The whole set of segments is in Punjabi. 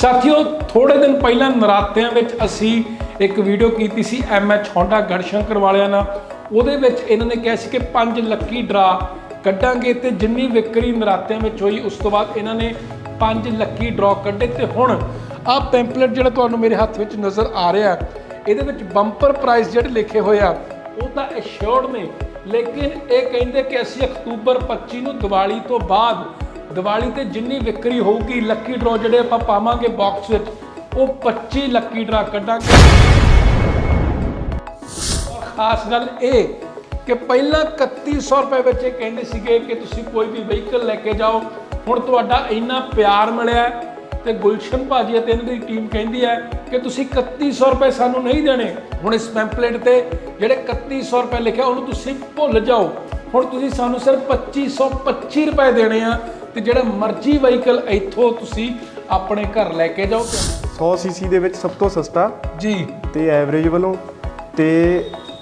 ਸਾਥੀਓ ਥੋੜੇ ਦਿਨ ਪਹਿਲਾਂ ਨਰਾਤਿਆਂ ਵਿੱਚ ਅਸੀਂ ਇੱਕ ਵੀਡੀਓ ਕੀਤੀ ਸੀ ਐਚ Honda ਗੜਸ਼ੰਕਰ ਵਾਲਿਆਂ ਨਾਲ। ਉਹਦੇ ਵਿੱਚ ਇਹਨਾਂ ਨੇ ਕਿਹਾ ਸੀ ਕਿ ਪੰਜ ਲੱਕੀ ਡਰਾ ਕੱਢਾਂਗੇ ਤੇ ਜਿੰਨੀ ਵਿਕਰੀ ਨਰਾਤਿਆਂ ਵਿੱਚ ਹੋਈ, ਉਸ ਤੋਂ ਬਾਅਦ ਇਹਨਾਂ ਨੇ ਪੰਜ ਲੱਕੀ ਡਰਾ ਕੱਢੇ ਤੇ ਹੁਣ ਆਹ ਪੈਂਪਲੇਟ ਜਿਹੜਾ ਤੁਹਾਨੂੰ ਮੇਰੇ ਹੱਥ ਵਿੱਚ ਨਜ਼ਰ ਆ ਰਿਹਾ, ਇਹਦੇ ਵਿੱਚ ਬੰਪਰ ਪ੍ਰਾਈਸ ਜਿਹੜੇ ਲਿਖੇ ਹੋਏ ਆ, ਉਹ ਤਾਂ ਐਸ਼ੋਰਡ ਨੇ। ਲੇਕਿਨ ਇਹ ਕਹਿੰਦੇ ਕਿ ਅਸੀਂ ਅਕਤੂਬਰ 25 ਨੂੰ ਦੀਵਾਲੀ ਤੋਂ ਬਾਅਦ ਦੀਵਾਲੀ ਤੇ ਜਿੰਨੀ ਵਿਕਰੀ ਹੋਊਗੀ ਲੱਕੀ ਡਰਾ ਜਿਹੜੇ ਆਪਾਂ ਪਾਵਾਂਗੇ ਬਾਕਸ ਵਿੱਚ, ਉਹ 25 ਲੱਕੀ ਡਰਾ ਕੱਢਾਂਗੇ। ਔਰ ਖਾਸ ਗੱਲ ਇਹ ਕਿ ਪਹਿਲਾਂ 3100 ਰੁਪਏ ਵਿੱਚ ਇਹ ਕਹਿੰਦੇ ਸੀਗੇ ਕਿ ਤੁਸੀਂ ਕੋਈ ਵੀ ਵਹੀਕਲ ਲੈ ਕੇ ਜਾਓ। ਹੁਣ ਤੁਹਾਡਾ ਇੰਨਾ ਪਿਆਰ ਮਿਲਿਆ ਹੈ ਤੇ ਗੁਲਸ਼ਨ ਭਾਜੀ ਅਤੇ ਇਹਨਾਂ ਦੀ ਟੀਮ ਕਹਿੰਦੀ ਹੈ ਕਿ ਤੁਸੀਂ 3100 ਰੁਪਏ ਸਾਨੂੰ ਨਹੀਂ ਦੇਣੇ। ਹੁਣ ਇਸ ਪੈਂਪਲੇਟ ਤੇ ਜਿਹੜੇ 3100 ਰੁਪਏ ਲਿਖਿਆ, ਉਹਨੂੰ ਤੁਸੀਂ ਭੁੱਲ ਜਾਓ। ਹੁਣ ਤੁਸੀਂ ਸਾਨੂੰ ਸਿਰਫ 2525 ਰੁਪਏ ਦੇਣੇ ਆ। ਤੇ ਜਿਹੜਾ ਮਰਜ਼ੀ ਵਹੀਕਲ ਇੱਥੋਂ ਤੁਸੀਂ ਆਪਣੇ ਘਰ ਲੈ ਕੇ ਜਾਓ। 100 ਸੀਸੀ ਦੇ ਵਿੱਚ ਸਭ ਤੋਂ ਸਸਤਾ ਜੀ। ਤੇ ਐਵਰੇਜ ਵੱਲੋਂ ਤੇ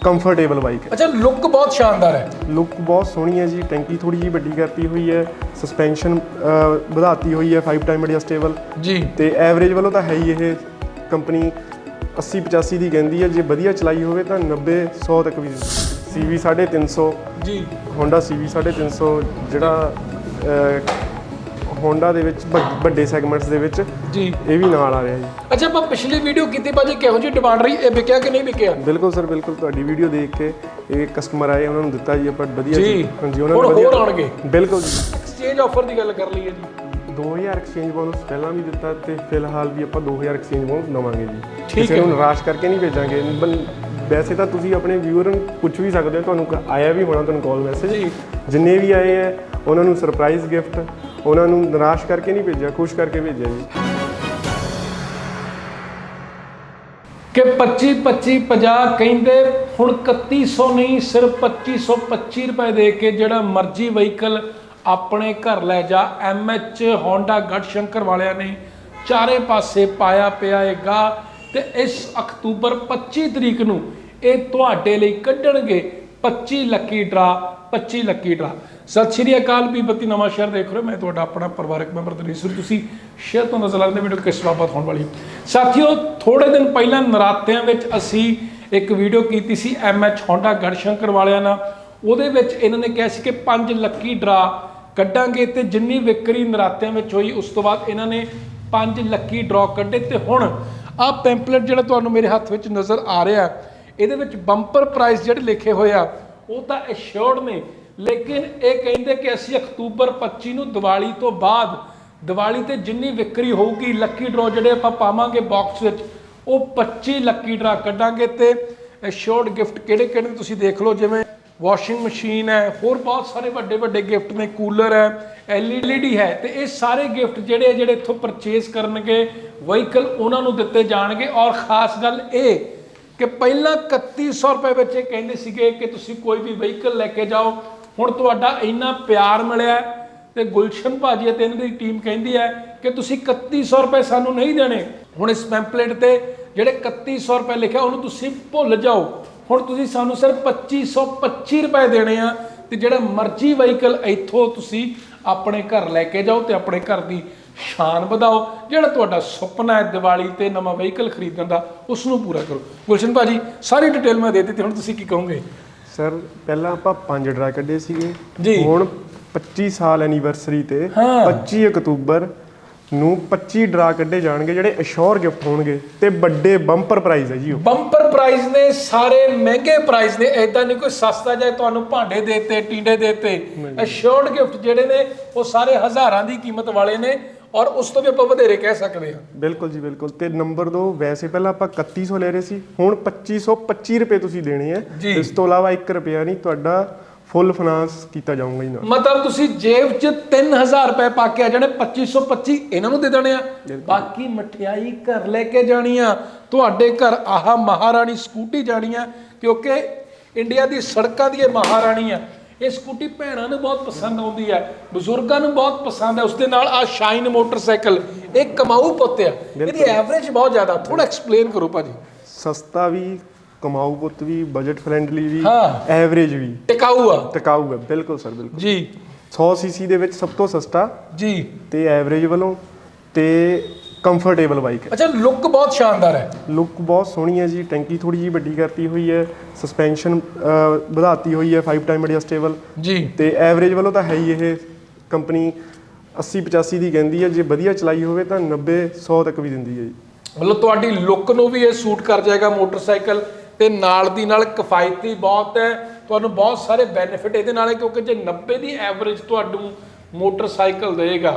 ਕੰਫਰਟੇਬਲ ਬਾਈਕ ਹੈ। ਅੱਛਾ ਲੁੱਕ ਬਹੁਤ ਸ਼ਾਨਦਾਰ ਹੈ। ਲੁੱਕ ਬਹੁਤ ਸੋਹਣੀ ਹੈ ਜੀ ਟੈਂਕੀ ਥੋੜੀ ਜਿਹੀ ਵੱਡੀ ਕਰਤੀ ਹੋਈ ਹੈ ਸਸਪੈਂਸ਼ਨ ਵਧਾਤੀ ਹੋਈ ਹੈ 5 ਟਾਈਮ ਐਡਜਸਟੇਬਲ ਜੀ। ਤੇ ਐਵਰੇਜ ਵੱਲੋਂ ਤਾਂ ਹੈ ਹੀ ਇਹ ਕੰਪਨੀ 80 85 ਦੀ ਕਹਿੰਦੀ ਹੈ ਜੇ ਵਧੀਆ ਚਲਾਈ ਹੋਵੇ ਤਾਂ 90 100 ਤੱਕ ਵੀ CV 350 ਜੀ। Honda CV 350 ਜਿਹੜਾ Honda ਦੇ ਵਿੱਚ ਵੱਡ- ਵੱਡੇ ਸੈਗਮੈਂਟਸ ਦੇ ਵਿੱਚ ਜੀ। ਇਹ ਵੀ ਨਾਲ ਆ ਰਿਹਾ ਜੀ। ਅੱਛਾ ਆਪਾਂ ਪਿਛਲੀ ਵੀਡੀਓ ਕੀਤੀ ਭਾਜੀ ਕਿਹੋ ਜਿਹੀ ਡਿਮਾਂਡ ਰਹੀ? ਇਹ ਵਿਕਿਆ ਕਿ ਨਹੀਂ ਵਿਕਿਆ? ਬਿਲਕੁਲ ਸਰ ਬਿਲਕੁਲ ਤੁਹਾਡੀ ਵੀਡੀਓ ਦੇਖ ਕੇ ਇਹ ਕਸਟਮਰ ਆਏ ਉਹਨਾਂ ਨੂੰ ਦਿੱਤਾ ਜੀ ਆਪਾਂ ਵਧੀਆ ਜੀ। ਜੀ। ਹਾਂਜੀ ਉਹਨਾਂ ਹੁਣ ਨੂੰ ਵਧੀਆ ਹੋਰ ਆਉਣਗੇ। ਬਿਲਕੁਲ ਜੀ। ਐਕਸਚੇਂਜ ਆਫਰ ਦੀ ਗੱਲ ਕਰ ਲਈਏ ਜੀ। 2000 ਐਕਸਚੇਂਜ ਬੋਨਸ ਪਹਿਲਾਂ ਵੀ ਦਿੱਤਾ ਤੇ ਫਿਲਹਾਲ ਵੀ ਆਪਾਂ 2000 ਐਕਸਚੇਂਜ ਬੋਨਸ ਦਵਾਂਗੇ ਜੀ। ਠੀਕ ਕਿਸੇ ਹੈ। ਨੂੰ ਨਿਰਾਸ਼ ਕਰਕੇ ਨਹੀਂ ਭੇਜਾਂਗੇ। ਬਲ- ਵੈਸੇ ਤਾਂ ਤੁਸੀਂ ਆਪਣੇ ਵਿਊਅਰ ਨੂੰ ਪੁੱਛ ਵੀ ਸਕਦੇ ਹੋ ਤੁਹਾਨੂੰ ਕ- ਆਇਆ ਵੀ ਹੋਣਾ ਤੁਹਾਨੂੰ ਕਾਲ ਮੈਸੇਜ ਜੀ। ਜਿੰਨੇ ਵੀ ਆਏ ਹੈ ਉਹਨਾਂ ਨੂੰ ਸਰਪ੍ਰਾਈਜ਼ ਗਿਫਟ ਉਹਨਾਂ ਨੂੰ ਨਿਰਾਸ਼ ਕਰਕੇ ਨਹੀਂ ਭੇਜਿਆ, ਖੁਸ਼ ਕਰਕੇ ਭੇਜਿਆ ਜੀ। ਕਿ 25 25 50 ਕਹਿੰਦੇ ਹੁਣ 3100 ਨਹੀਂ, ਸਿਰਫ 2525 ਰੁਪਏ ਦੇ ਕੇ ਜਿਹੜਾ ਮਰਜ਼ੀ ਵਹੀਕਲ ਆਪਣੇ ਘਰ ਲੈ ਜਾ। ਐਚ Honda ਗੜਸ਼ੰਕਰ ਵਾਲਿਆਂ ਨੇ ਚਾਰੇ ਪਾਸੇ ਪਾਇਆ ਪਿਆ ਹੈਗਾ ਤੇ ਇਸ ਅਕਤੂਬਰ 25 ਤਰੀਕ ਨੂੰ ਇਹ ਤੁਹਾਡੇ ਲਈ ਕੱਢਣਗੇ। 25 ਲੱਕੀ ਡਰਾ 25 ਲੱਕੀ ਡਰਾ। ਸਤਿ ਸ਼੍ਰੀ ਅਕਾਲ ਬੀਬਤੀ ਨਵਾਂ ਸ਼ਹਿਰ ਦੇਖ ਰਹੇ ਹੋ। ਮੈਂ ਤੁਹਾਡਾ ਆਪਣਾ ਪਰਿਵਾਰਕ ਮੈਂਬਰ ਦਨੀਸਰ ਤੁਸੀਂ ਸ਼ੇਅਰ ਤੋਂ ਨਜ਼ਰ ਲੱਗਦੇ ਵੀਡੀਓ ਕਿਸ ਬਾਬਤ ਹੋਣ ਵਾਲੀ ਹੈ। ਸਾਥੀਓ ਥੋੜੇ ਦਿਨ ਪਹਿਲਾਂ ਨਰਾਤਿਆਂ ਵਿੱਚ ਅਸੀਂ ਇੱਕ ਵੀਡੀਓ ਕੀਤੀ ਸੀ ਐਚ Honda ਗੜਸ਼ੰਕਰ ਵਾਲਿਆਂ ਨਾਲ। ਉਹਦੇ ਵਿੱਚ ਇਹਨਾਂ ਨੇ ਕਿਹਾ ਸੀ ਕਿ 5 ਲੱਕੀ ਡਰਾ ਕੱਢਾਂਗੇ ਤੇ ਜਿੰਨੀ ਵਿਕਰੀ ਨਰਾਤਿਆਂ ਵਿੱਚ ਹੋਈ, ਉਸ ਤੋਂ ਬਾਅਦ ਇਹਨਾਂ ਨੇ 5 ਲੱਕੀ ਡਰਾ ਕੱਢੇ ਤੇ ਹੁਣ ਆਹ ਪੈਂਪਲੇਟ ਜਿਹੜਾ ਤੁਹਾਨੂੰ ਮੇਰੇ ਹੱਥ ਵਿੱਚ ਨਜ਼ਰ ਆ ਰਿਹਾ ਇਹਦੇ ਵਿੱਚ ਬੰਪਰ ਪ੍ਰਾਈਸ ਜਿਹੜੇ ਲਿਖੇ ਹੋਏ ਆ, ਉਹ ਤਾਂ ਐਸ਼ੋਰਡ ਨੇ। ਲੇਕਿਨ ਇਹ ਕਹਿੰਦੇ ਕਿ ਅਸੀਂ ਅਕਤੂਬਰ 25 ਨੂੰ ਦੀਵਾਲੀ ਤੋਂ ਬਾਅਦ, ਦੀਵਾਲੀ ਤੇ ਜਿੰਨੀ ਵਿਕਰੀ ਹੋਊਗੀ ਲੱਕੀ ਡਰਾ ਜਿਹੜੇ ਆਪਾਂ ਪਾਵਾਂਗੇ ਬਾਕਸ ਵਿੱਚ, ਉਹ 25 ਲੱਕੀ ਡਰਾ ਕੱਢਾਂਗੇ ਤੇ ਐਸ਼ੋਰਡ ਗਿਫਟ ਕਿਹੜੇ ਕਿਹੜੇ ਨੇ ਤੁਸੀਂ ਦੇਖ ਲਓ, ਜਿਵੇਂ ਵਾਸ਼ਿੰਗ ਮਸ਼ੀਨ ਹੈ, ਹੋਰ ਬਹੁਤ ਸਾਰੇ ਵੱਡੇ ਵੱਡੇ ਗਿਫਟ ਨੇ ਕੂਲਰ ਹੈ ਐਲਈਡੀ ਹੈ, ਤੇ ਇਹ ਸਾਰੇ ਗਿਫਟ ਜਿਹੜੇ ਜਿਹੜੇ ਇੱਥੋਂ ਪਰਚੇਸ ਕਰਨਗੇ ਵਹੀਕਲ ਉਹਨਾਂ ਨੂੰ ਦਿੱਤੇ ਜਾਣਗੇ ਔਰ ਖਾਸ ਗੱਲ ਇਹ ਕਿ ਪਹਿਲਾਂ 3100 ਰੁਪਏ ਵਿੱਚ ਇਹ ਕਹਿੰਦੇ ਸੀਗੇ ਕਿ ਤੁਸੀਂ ਕੋਈ ਵੀ ਵਹੀਕਲ ਲੈ ਕੇ ਜਾਓ। ਹੁਣ ਤੁਹਾਡਾ ਇੰਨਾ ਪਿਆਰ ਮਿਲਿਆ ਹੈ ਤੇ ਗੁਲਸ਼ਨ ਭਾਜੀ ਅਤੇ ਇਹਨਾਂ ਦੀ ਟੀਮ ਕਹਿੰਦੀ ਹੈ ਕਿ ਤੁਸੀਂ 3100 ਰੁਪਏ ਸਾਨੂੰ ਨਹੀਂ ਦੇਣੇ। ਹੁਣ ਇਸ ਪੈਂਪਲੇਟ ਤੇ ਜਿਹੜੇ 3100 ਰੁਪਏ ਲਿਖਿਆ, ਉਹਨੂੰ ਤੁਸੀਂ ਭੁੱਲ ਜਾਓ। ਹੁਣ ਤੁਸੀਂ ਸਾਨੂੰ ਸਿਰਫ 2525 ਰੁਪਏ ਦੇਣੇ ਆ ਤੇ ਜਿਹੜਾ ਮਰਜ਼ੀ ਵਹੀਕਲ ਇੱਥੋਂ ਤੁਸੀਂ ਆਪਣੇ ਘਰ ਲੈ ਕੇ ਜਾਓ ਤੇ ਆਪਣੇ ਘਰ ਦੀ ਸ਼ਾਨ ਵਧਾਓ ਜਿਹੜਾ ਤੁਹਾਡਾ ਸੁਪਨਾ ਹੈ ਦੀਵਾਲੀ ਤੇ ਨਵਾਂ ਵਹੀਕਲ ਖਰੀਦਣ ਦਾ ਉਸ ਨੂੰ ਪੂਰਾ ਕਰੋ। ਗੁਲਸ਼ਨ ਭਾਜੀ ਸਾਰੀ ਡਿਟੇਲ ਮੈਂ ਦੇ ਦਿੱਤੀ ਹੁਣ ਤੁਸੀਂ ਕੀ ਕਹੋਗੇ? ਸਰ ਪਹਿਲਾਂ ਆਪਾਂ ਪੰਜ ਡਰਾ ਕੱਢੇ ਸੀਗੇ। ਜੀ। ਹੁਣ 25 ਸਾਲ ਐਨੀਵਰਸਰੀ ਤੇ ਹਾਂ। 25 ਅਕਤੂਬਰ ਨੂੰ 25 ਡਰਾ ਕੱਢੇ ਜਾਣਗੇ ਜਿਹੜੇ ਅਸ਼ੋਰ ਗਿਫਟ ਹੋਣਗੇ ਤੇ ਵੱਡੇ ਬੰਪਰ ਪ੍ਰਾਈਜ਼ ਹੈ ਜੀ ਉਹ। ਬੰਪਰ ਪ੍ਰਾਈਸ ਨੇ ਸਾਰੇ ਮਹਿੰਗੇ ਪ੍ਰਾਈਸ ਨੇ ਐਦਾਂ ਨਹੀਂ ਕੋਈ ਸਸਤਾ ਜਾਏ ਤੁਹਾਨੂੰ ਭਾਂਡੇ ਦੇਤੇ ਟੀਂਡੇ ਦੇਤੇ। ਅਸ਼ੋਰਡ ਗਿਫਟ ਜਿਹੜੇ ਨੇ ਉਹ ਸਾਰੇ ਹਜ਼ਾਰਾਂ ਦੀ ਕੀਮਤ ਵਾਲੇ ਨੇ ਔਰ ਉਸ ਤੋਂ ਵੀ ਆਪਾਂ ਵਧੇਰੇ ਕਹਿ ਸਕਦੇ ਹਾਂ। ਬਿਲਕੁਲ ਜੀ ਬਿਲਕੁਲ। ਤੇ ਨੰਬਰ 2 ਵੈਸੇ ਪਹਿਲਾਂ ਆਪਾਂ 3100 ਲੈ ਰਹੇ ਸੀ ਹੁਣ 2525 ਰੁਪਏ ਤੁਸੀਂ ਦੇਣੇ ਆ। ਇਸ ਤੋਂ ਇਲਾਵਾ 1 ਰੁਪਿਆ ਨਹੀਂ ਤੁਹਾਡਾ ਫੁੱਲ ਫਾਈਨਾਂਸ ਕੀਤਾ ਜਾਊਗਾ ਜੀ ਨਾਲ। ਮਤਲਬ ਤੁਸੀਂ ਜੇਬ 'ਚ 3000 ਰੁਪਏ ਪਾ ਕੇ ਆ ਜਾਣੇ 2525 ਇਹਨਾਂ ਨੂੰ ਦੇ ਦੇਣੇ ਆ। ਬਾਕੀ ਮਠਿਆਈ ਘਰ ਲੈ ਕੇ ਜਾਣੀ ਆ ਤੁਹਾਡੇ ਘਰ ਆਹ ਮਹਾਰਾਣੀ ਸਕੂਟੀ ਜਾਣੀ ਆ ਕਿਉਂਕਿ ਇੰਡੀਆ ਦੀ ਸੜਕਾਂ ਦੀ ਇਹ ਮਹਾਰਾਣੀ ਆ ਇਹ ਸਕੂਟੀ ਭੈਣਾਂ ਨੂੰ ਬਹੁਤ ਪਸੰਦ ਆਉਂਦੀ ਹੈ ਬਜ਼ੁਰਗਾਂ ਨੂੰ ਬਹੁਤ ਪਸੰਦ ਹੈ ਉਸ ਦੇ ਨਾਲ ਆ ਸ਼ਾਈਨ ਮੋਟਰਸਾਈਕਲ ਇਹ ਕਮਾਊ ਪੁੱਤ ਆ। ਇਹਦੀ ਐਵਰੇਜ ਬਹੁਤ ਜ਼ਿਆਦਾ ਥੋੜਾ ਐਕਸਪਲੇਨ ਕਰੋ ਭਾਜੀ। ਸਸਤਾ ਵੀ ਕਮਾਊ ਪੁੱਤ ਵੀ ਬਜਟ ਫ੍ਰੈਂਡਲੀ ਵੀ। ਐਵਰੇਜ ਵੀ। ਟਿਕਾਊ ਆ। ਟਿਕਾਊ ਹੈ ਬਿਲਕੁਲ ਸਰ ਬਿਲਕੁਲ। ਜੀ। 100 ਸੀਸੀ ਦੇ ਵਿੱਚ ਸਭ ਤੋਂ ਸਸਤਾ ਜੀ। ਤੇ ਐਵਰੇਜ ਵੱਲੋਂ ਤੇ ਕੰਫਰਟੇਬਲ ਬਾਈਕ ਹੈ। ਅੱਛਾ ਲੁੱਕ ਬਹੁਤ ਸ਼ਾਨਦਾਰ ਹੈ। ਲੁੱਕ ਬਹੁਤ ਸੋਹਣੀ ਹੈ ਜੀ ਟੈਂਕੀ ਥੋੜੀ ਜੀ ਵੱਡੀ ਕਰਤੀ ਹੋਈ ਹੈ ਸਸਪੈਂਸ਼ਨ ਵਧਾਤੀ ਹੋਈ ਹੈ 5 ਟਾਈਮ ਐਡਜਸਟੇਬਲ ਜੀ। ਤੇ ਐਵਰੇਜ ਵੱਲੋਂ ਤਾਂ ਹੈ ਹੀ ਇਹ ਕੰਪਨੀ 80 85 ਦੀ ਕਹਿੰਦੀ ਹੈ ਜੇ ਵਧੀਆ ਚਲਾਈ ਹੋਵੇ ਤਾਂ 90 100 ਤੱਕ ਵੀ ਦਿੰਦੀ ਹੈ ਜੀ। ਮਤਲਬ ਤੁਹਾਡੀ ਲੁੱਕ ਨੂੰ ਵੀ ਇਹ ਸੂਟ ਕਰ ਜਾਏਗਾ ਮੋਟਰਸਾਈਕਲ ਤੇ ਨਾਲ ਦੀ ਨਾਲ ਕਿਫਾਇਤੀ ਬਹੁਤ ਹੈ। ਤੁਹਾਨੂੰ ਬਹੁਤ ਸਾਰੇ ਬੈਨੀਫਿਟ ਇਹਦੇ ਨਾਲ ਹੈ ਕਿਉਂਕਿ ਜੇ 90 ਦੀ ਐਵਰੇਜ ਤੁਹਾਨੂੰ ਮੋਟਰਸਾਈਕਲ ਦੇਗਾ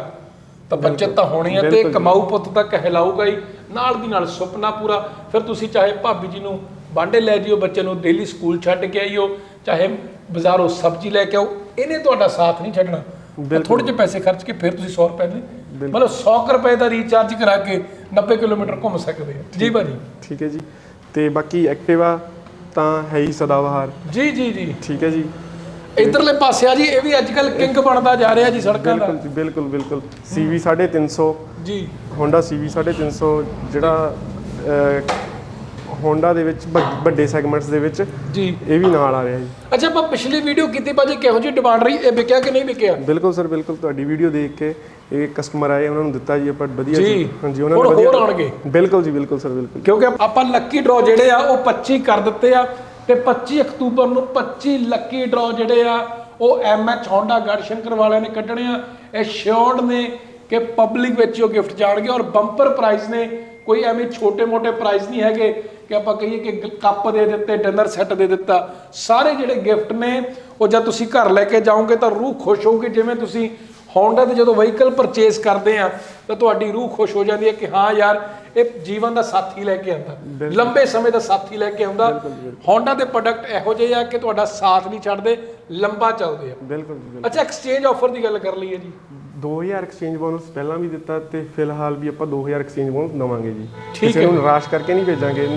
ਤਾਂ ਬੱਚਤ ਤਾਂ ਹੋਣੀ ਹੈ ਤੇ। ਕਮਾਊ ਪੁੱਤ ਤਾਂ ਕਹਿਲਾਊਗਾ ਹੀ। ਨਾਲ ਦੀ ਨਾਲ ਸੁਪਨਾ ਪੂਰਾ। ਫਿਰ ਤੁਸੀਂ ਚਾਹੇ ਭਾਬੀ ਜੀ ਨੂੰ ਬਾਂਡੇ ਲੈ ਜਿਓ ਬੱਚੇ ਨੂੰ ਡੇਲੀ ਸਕੂਲ ਛੱਡ ਕੇ ਆਈਓ ਚਾਹੇ ਬਾਜ਼ਾਰੋਂ ਸਬਜ਼ੀ ਲੈ ਕੇ ਆਓ ਇਹਨੇ ਤੁਹਾਡਾ ਸਾਥ ਨਹੀਂ ਛੱਡਣਾ। ਥੋੜੇ ਜਿਹੇ ਪੈਸੇ ਖਰਚ ਕੇ ਫਿਰ ਤੁਸੀਂ 100 ਰੁਪਏ ਦੇ ਮਤਲਬ 100 ਕੁ ਰੁਪਏ ਦਾ ਰੀਚਾਰਜ ਕਰਾ ਕੇ 90 ਕਿਲੋਮੀਟਰ ਘੁੰਮ ਸਕਦੇ ਹੋ ਜੀ ਭਾਜੀ। ਠੀਕ ਹੈ ਜੀ। ਤੇ ਬਾਕੀ ਐਕਟਿਵਾ ਤਾਂ ਹੈ ਹੀ ਸਦਾਬਹਾਰ। ਜੀ ਜੀ ਜੀ। ਠੀਕ ਹੈ ਜੀ। ਇਧਰਲੇ ਪਾਸੇ ਆ ਜੀ ਇਹ ਵੀ ਅੱਜ ਕੱਲ ਕਿੰਗ ਬਣਦਾ ਜਾ ਰਿਹਾ ਜੀ ਸੜਕਾਂ ਦਾ। ਬਿਲਕੁਲ ਜੀ ਬਿਲਕੁਲ ਬਿਲਕੁਲ। CV 350 ਜੀ। Honda CV 350 ਜਿਹੜਾ ਹੋਂਡਾ ਦੇ ਵਿੱਚ ਵੱਡ- ਵੱਡੇ ਸੈਗਮੈਂਟਸ ਦੇ ਵਿੱਚ ਜੀ। ਇਹ ਵੀ ਨਾਲ ਆ ਰਿਹਾ ਜੀ। ਅੱਛਾ ਆਪਾਂ ਪਿਛਲੀ ਵੀਡੀਓ ਕੀਤੀ ਭਾਜੀ ਕਿਹੋ ਜੀ ਡਿਮਾਂਡ ਰਹੀ? ਇਹ ਵਿਕਿਆ ਕਿ ਨਹੀਂ ਵਿਕਿਆ? ਬਿਲਕੁਲ ਸਰ ਬਿਲਕੁਲ। ਤੁਹਾਡੀ ਵੀਡੀਓ ਦੇਖ ਕੇ ਇਹ ਕਸਟਮਰ ਆਏ ਉਹਨਾਂ ਨੂੰ ਦਿੱਤਾ ਜੀ ਆਪਾਂ ਵਧੀਆ ਜੀ। ਹਾਂਜੀ ਉਹਨਾਂ ਹੁਣ ਨੇ ਵਧੀਆ ਆਉਣਗੇ। ਬਿਲਕੁਲ ਜੀ ਬਿਲਕੁਲ ਸਰ ਬਿਲਕੁਲ। ਕਿਉਂਕਿ ਆਪਾਂ ਲੱਕੀ ਡਰਾਅ ਜਿਹੜੇ ਆ ਉਹ 25 ਕਰ ਦਿੱਤੇ ਆ। ਤੇ 25 ਅਕਤੂਬਰ ਨੂੰ 25 ਲੱਕੀ ਡਰਾਅ ਜਿਹੜੇ ਆ, ਉਹ ਐਮਐਚ Honda ਗੜਸ਼ੰਕਰ ਵਾਲਿਆਂ ਨੇ ਕੱਢਣੇ ਆ। ਇਹ ਸ਼ੋਰਡ ਨੇ ਕਿ ਪਬਲਿਕ ਵਿੱਚ ਉਹ ਗਿਫਟ ਜਾਣਗੇ ਔਰ ਬੰਪਰ ਪ੍ਰਾਈਜ਼ ਨੇ ਕੋਈ ਐਵੇਂ ਛੋਟੇ-ਮੋਟੇ ਪ੍ਰਾਈਜ਼ ਨਹੀਂ ਹੈਗੇ ਕਿ ਆਪਾਂ ਕਹੀਏ ਕਿ ਗ- ਕੱਪ ਦੇ ਦਿੱਤੇ ਡਿਨਰ ਸੈੱਟ ਦੇ ਦਿੱਤਾ। ਸਾਰੇ ਜਿਹੜੇ ਗਿਫਟ ਨੇ, ਉਹ ਜਦ ਤੁਸੀਂ ਘਰ ਲੈ ਕੇ ਜਾਓਗੇ ਤਾਂ ਰੂਹ ਖੁਸ਼ ਹੋਊਗੀ, ਜਿਵੇਂ ਤੁਸੀਂ Honda ਦੇ ਜਦੋਂ ਵਹੀਕਲ ਪਰਚੇਸ ਕਰਦੇ ਆ ਤਾਂ ਤੁਹਾਡੀ ਰੂਹ ਖੁਸ਼ ਹੋ ਜਾਂਦੀ ਹੈ ਕਿ ਹਾਂ ਯਾਰ ਇਹ ਜੀਵਨ ਦਾ ਸਾਥੀ ਲੈ ਕੇ ਆਉਂਦਾ। ਲੰਬੇ ਸਮੇਂ ਦਾ ਸਾਥੀ ਲੈ ਕੇ ਆਉਂਦਾ। Honda ਦੇ ਪ੍ਰੋਡਕਟ ਇਹੋ ਜਿਹੇ ਆ ਕਿ ਤੁਹਾਡਾ ਸਾਥ ਨਹੀਂ ਛੱਡਦੇ ਲੰਬਾ ਚੱਲਦੇ ਆ। ਬਿਲਕੁਲ। ਅੱਛਾ ਐਕਸਚੇਂਜ ਆਫਰ ਦੀ ਗੱਲ ਕਰ ਲਈਏ ਜੀ। 2000 ਐਕਸਚੇਂਜ ਬੋਨਸ ਪਹਿਲਾਂ ਵੀ ਦਿੱਤਾ ਤੇ ਫਿਲਹਾਲ ਵੀ ਆਪਾਂ 2000 ਐਕਸਚੇਂਜ ਬੋਨਸ ਦਵਾਂਗੇ ਜੀ। ਠੀਕ ਕਿਸੇ ਹੈ। ਨੂੰ ਨਿਰਾਸ਼ ਕਰਕੇ ਨਹੀਂ ਭੇਜਾਂਗੇ।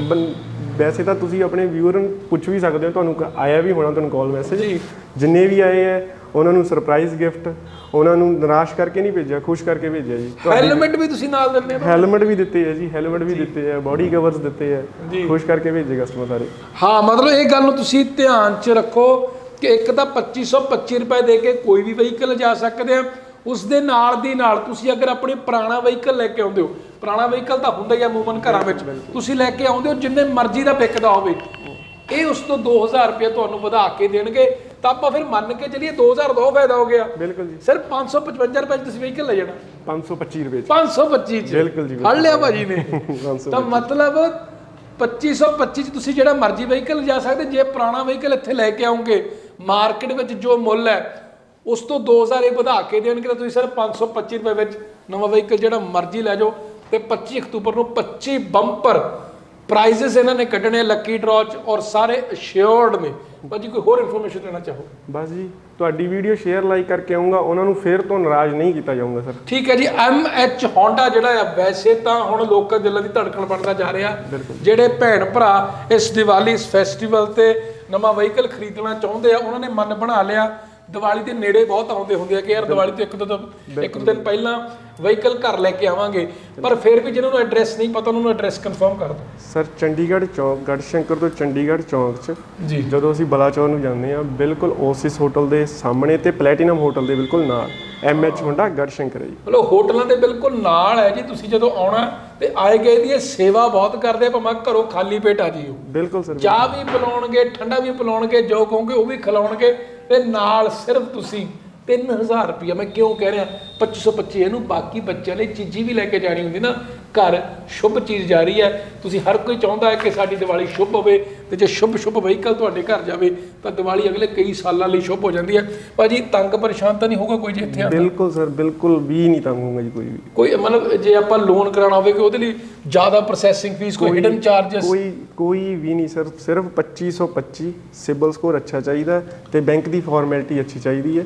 ਵੈਸੇ ਤਾਂ ਤੁਸੀਂ ਆਪਣੇ ਵਿਊਅਰ ਨੂੰ ਪੁੱਛ ਵੀ ਸਕਦੇ ਹੋ ਤੁਹਾਨੂੰ ਆਇਆ ਵੀ ਹੋਣਾ ਤੁਹਾਨੂੰ ਕਾਲ ਮੈਸੇਜ ਜੀ। ਜਿੰਨੇ ਵੀ ਆਏ ਹੈ ਉਹਨਾਂ ਨੂੰ ਸਰਪ੍ਰਾਈਜ਼ ਗਿਫਟ ਉਹਨਾਂ ਨੂੰ ਨਿਰਾਸ਼ ਕਰਕੇ ਨਹੀਂ ਭੇਜਿਆ ਖੁਸ਼ ਕਰਕੇ ਭੇਜਿਆ ਜੀ। ਹੈਲਮਟ ਵੀ ਤੁਸੀਂ ਨਾਲ ਦਿੰਦੇ ਹੋ ਹੈਲਮਟ ਵੀ ਦਿੱਤੇ ਹੈ ਜੀ ਹੈਲਮਟ ਵੀ ਦਿੱਤੇ ਹੈ ਬਾਡੀ ਕਵਰਸ ਦਿੱਤੇ ਜੀ। ਖੁਸ਼ ਕਰਕੇ ਭੇਜੇ ਕਸਟਮਰ ਸਾਰੇ। ਹਾਂ ਮਤਲਬ ਇਹ ਗੱਲ ਨੂੰ ਤੁਸੀਂ ਧਿਆਨ 'ਚ ਰੱਖੋ ਕਿ ਇੱਕ ਤਾਂ 2525 ਰੁਪਏ ਦੇ ਕੇ ਕੋਈ ਵੀ ਵਹੀਕਲ ਜਾ ਸਕਦੇ ਆ। ਉਸ ਦੇ ਨਾਲ ਦੀ ਨਾਲ ਤੁਸੀਂ ਅਗਰ ਆਪਣੀ ਪੁਰਾਣਾ ਵਹੀਕਲ ਲੈ ਕੇ ਆਉਂਦੇ ਹੋ ਪੁਰਾਣਾ ਵਹੀਕਲ ਤਾਂ ਹੁੰਦਾ ਹੀ ਆ ਮੂਮਨ ਘਰਾਂ ਵਿੱਚ। ਤੁਸੀਂ ਲੈ ਕੇ ਆਉਂਦੇ ਹੋ ਜਿੰਨੇ ਮਰਜ਼ੀ ਦਾ ਵਿਕਦਾ ਹੋਵੇ। ਇਹ ਉਸ ਤੋਂ 2000 ਰੁਪਏ ਤੁਹਾਨੂੰ ਵਧਾ ਕੇ ਦੇਣਗੇ। ਤਾਂ ਆਪਾਂ ਫਿਰ ਮੰਨ ਕੇ ਚੱਲੀਏ 2000 ਦਾ ਉਹ ਫਾਇਦਾ ਹੋ ਗਿਆ। ਬਿਲਕੁਲ ਜੀ। ਸਿਰਫ 555 ਰੁਪਏ 'ਚ ਤੁਸੀਂ ਵਹੀਕਲ ਲੈ ਜਾਣਾ। 525 ਰੁਪਏ ਚ। 525 'ਚ। ਬਿਲਕੁਲ ਜੀ, ਫੜ ਲਿਆ ਭਾਜੀ ਨੇ। 525 ਤਾਂ ਮਤਲਬ 2525 ਚ ਤੁਸੀਂ ਜਿਹੜਾ ਮਰਜ਼ੀ ਵਹੀਕਲ ਜਾ ਸਕਦੇ ਜੇ ਪੁਰਾਣਾ ਵਹੀਕਲ ਇੱਥੇ ਲੈ ਕੇ ਆਉਂਗੇ ਮਾਰਕੀਟ ਵਿੱਚ ਜੋ ਮੁੱਲ ਹੈ ਉਸ ਤੋਂ 2000 ਇਹ ਵਧਾ ਕੇ ਦੇਣਗੇ ਤਾਂ ਤੁਸੀਂ ਸਿਰਫ 525 ਰੁਪਏ ਵਿੱਚ ਨਵਾਂ ਵਹੀਕਲ ਜਿਹੜਾ ਮਰਜ਼ੀ ਲੈ ਜਾਓ। ਤੇ 25 ਅਕਤੂਬਰ ਨੂੰ 25 ਬੰਪਰ ਪ੍ਰਾਈਜ਼ਸ ਇਹਨਾਂ ਨੇ ਕੱਢਣੇ ਲੱਕੀ ਡਰਾਅ ਚ ਔਰ ਸਾਰੇ ਅਸ਼ਿਓਰਡ ਨੇ ਭਾਜੀ ਕੋਈ ਹੋਰ ਇਨਫੋਰਮੇਸ਼ਨ ਦੇਣਾ ਚਾਹੋ ਬਸ ਜੀ ਤੁਹਾਡੀ ਵੀਡੀਓ ਸ਼ੇਅਰ ਲਾਈਕ ਕਰਕੇ ਆਉਂਗਾ ਉਹਨਾਂ ਨੂੰ ਫੇਰ ਤੋਂ ਨਾਰਾਜ਼ ਨਹੀਂ ਕੀਤਾ ਜਾਊਗਾ ਸਰ ਠੀਕ ਹੈ ਜੀ ਐਮ ਐਚ Honda ਜਿਹੜਾ ਆ ਵੈਸੇ ਤਾਂ ਹੁਣ ਲੋਕਾਂ ਦਿਲਾਂ ਦੀ ਧੜਕਣ ਬਣਦਾ ਜਾ ਰਿਹਾ ਜਿਹੜੇ ਭੈਣ ਭਰਾ ਇਸ ਦੀਵਾਲੀ ਇਸ ਫੈਸਟੀਵਲ ਤੇ ਨਵਾਂ ਵਹੀਕਲ ਖਰੀਦਣਾ ਚਾਹੁੰਦੇ ਆ ਉਹਨਾਂ ਨੇ ਮਨ ਬਣਾ ਲਿਆ ਦੀਵਾਲੀ ਦੇ ਨੇੜੇ ਬਹੁਤ ਆਉਂਦੇ ਹੁੰਦੇ ਆ ਕਿ ਯਾਰ ਦੀਵਾਲੀ ਤੋਂ ਇੱਕ ਦੋ ਦਿਨ ਇੱਕ ਦਿਨ ਪਹਿਲਾਂ ਵਹੀਕਲ ਘਰ ਲੈ ਕੇ ਆਵਾਂਗੇ ਪਰ ਫਿਰ ਵੀ ਜਿਹਨਾਂ ਨੂੰ ਐਡਰੈਸ ਨਹੀਂ ਪਤਾ ਉਹਨਾਂ ਨੂੰ ਐਡਰੈਸ ਕਨਫਰਮ ਕਰ ਦਿਓ। ਸਰ ਚੰਡੀਗੜ੍ਹ ਚੌਕ ਗੜਸ਼ੰਕਰ ਤੋਂ ਚੰਡੀਗੜ੍ਹ ਚੌਕ 'ਚ ਜੀ। ਜਦੋਂ ਅਸੀਂ ਬਲਾਚੌਰ ਨੂੰ ਜਾਂਦੇ ਆ ਬਿਲਕੁਲ ਓਸਿਸ ਹੋਟਲ ਦੇ ਸਾਹਮਣੇ ਤੇ ਪਲੈਟੀਨਮ ਹੋਟਲ ਦੇ ਬਿਲਕੁਲ ਨਾਲ ਐਮਐਚ ਹੁੰਦਾ ਗੜਸ਼ੰਕਰ ਜੀ। ਮਤਲਬ ਹੋਟਲਾਂ ਦੇ ਬਿਲਕੁਲ ਨਾਲ ਹੈ ਜੀ ਤੁਸੀਂ ਜਦੋਂ ਆਉਣਾ ਤੇ ਆਏ ਗਏ ਦੀ ਇਹ ਸੇਵਾ ਬਹੁਤ ਕਰਦੇ ਆ ਭਾਵੇਂ ਘਰੋਂ ਖਾਲੀ ਪੇਟ ਆ ਜੀਓ। ਬਿਲਕੁਲ ਸਰ ਚਾਹ ਵੀ ਪਿਲਾਉਣਗੇ ਠੰਡਾ ਵੀ ਪਿਲਾਉਣਗੇ ਜੋ ਕਹੋਗੇ ਉਹ ਵੀ ਖਿਲਾਉਣਗੇ ਤੇ ਨਾਲ ਸਿਰਫ ਤੁਸੀਂ 3000 ਰੁਪਇਆ ਮੈਂ ਕਿਉਂ ਕਹਿ ਰਿਹਾ? 2525 ਇਹਨੂੰ ਬਾਕੀ ਬੱਚਿਆਂ ਲਈ ਚੀਜ਼ੀ ਵੀ ਲੈ ਕੇ ਜਾਣੀ ਹੁੰਦੀ ਨਾ। ਘਰ ਸ਼ੁਭ ਚੀਜ਼ ਜਾ ਰਹੀ ਹੈ। ਤੁਸੀਂ ਹਰ ਕੋਈ ਚਾਹੁੰਦਾ ਹੈ ਕਿ ਸਾਡੀ ਦੀਵਾਲੀ ਸ਼ੁਭ ਹੋਵੇ ਤੇ ਜੇ ਸ਼ੁਭ ਸ਼ੁਭ ਵਹੀਕਲ ਤੁਹਾਡੇ ਘਰ ਜਾਵੇ ਤਾਂ ਦੀਵਾਲੀ ਅਗਲੇ ਕਈ ਸਾਲਾਂ ਲਈ ਸ਼ੁਭ ਹੋ ਜਾਂਦੀ ਹੈ। ਭਾਜੀ ਤੰਗ ਪਰੇਸ਼ਾਨ ਤਾਂ ਨਹੀਂ ਹੋਊਗਾ ਕੋਈ ਜੇ ਇੱਥੇ ਆਉਂਦਾ? ਬਿਲਕੁਲ ਸਰ ਬਿਲਕੁਲ ਵੀ ਨਹੀਂ ਤੰਗ ਹੋਊਗਾ ਜੀ ਕੋਈ ਵੀ। ਕੋਈ ਮਤਲਬ ਜੇ ਆਪਾਂ ਲੋਨ ਕਰਾਉਣਾ ਹੋਵੇ ਕਿ ਉਹਦੇ ਲਈ ਜ਼ਿਆਦਾ ਪ੍ਰੋਸੈਸਿੰਗ ਫੀਸ ਕੋਈ ਹਿਡਨ ਚਾਰजेस ਕੋਈ ਕੋਈ ਵੀ ਨਹੀਂ ਸਰ। ਸਿਰਫ 2525 ਸਿਬਲ ਸਕੋਰ ਅੱਛਾ ਚਾਹੀਦਾ ਤੇ ਬੈਂਕ ਦੀ ਫਾਰਮੈਲਿਟੀ ਅੱਛੀ ਚਾਹੀਦੀ ਹੈ।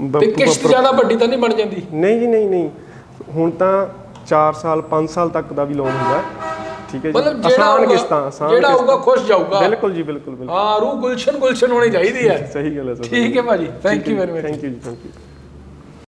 ਬ- ਤੇ ਕਿਸ਼ਤ ਜ਼ਿਆਦਾ ਵੱਡੀ ਤਾਂ ਨਹੀਂ ਬਣ ਜਾਂਦੀ? ਨਹੀਂ ਜੀ ਨਹੀਂ ਨਹੀਂ। ਹੁਣ ਤਾਂ 4 ਸਾਲ 5 ਸਾਲ ਤੱਕ ਦਾ ਵੀ ਲੋਨ ਹੁੰਦਾ ਹੈ। ਠੀਕ ਹੈ ਜੀ। ਮਤਲਬ ਜਿਹੜਾ ਆਸਾਨ ਹੋਊਗਾ ਕਿਸ਼ਤਾਂ ਆਸਾਨ ਜਿਹੜਾ। ਹੋਊਗਾ ਖੁਸ਼ ਜਾਊਗਾ। ਬਿਲਕੁਲ ਜੀ ਬਿਲਕੁਲ ਬਿਲਕੁਲ। ਹਾਂ ਰੂਹ ਗੁਲਸ਼ਨ ਗੁਲਸ਼ਨ ਹੋਣੀ ਚਾਹੀਦੀ ਹੈ। ਸਹੀ ਗੱਲ ਹੈ ਸਰ ਠੀਕ ਹੈ ਭਾਜੀ। Thank you very much thank you ਜੀ ਥੈਂਕ ਯੂ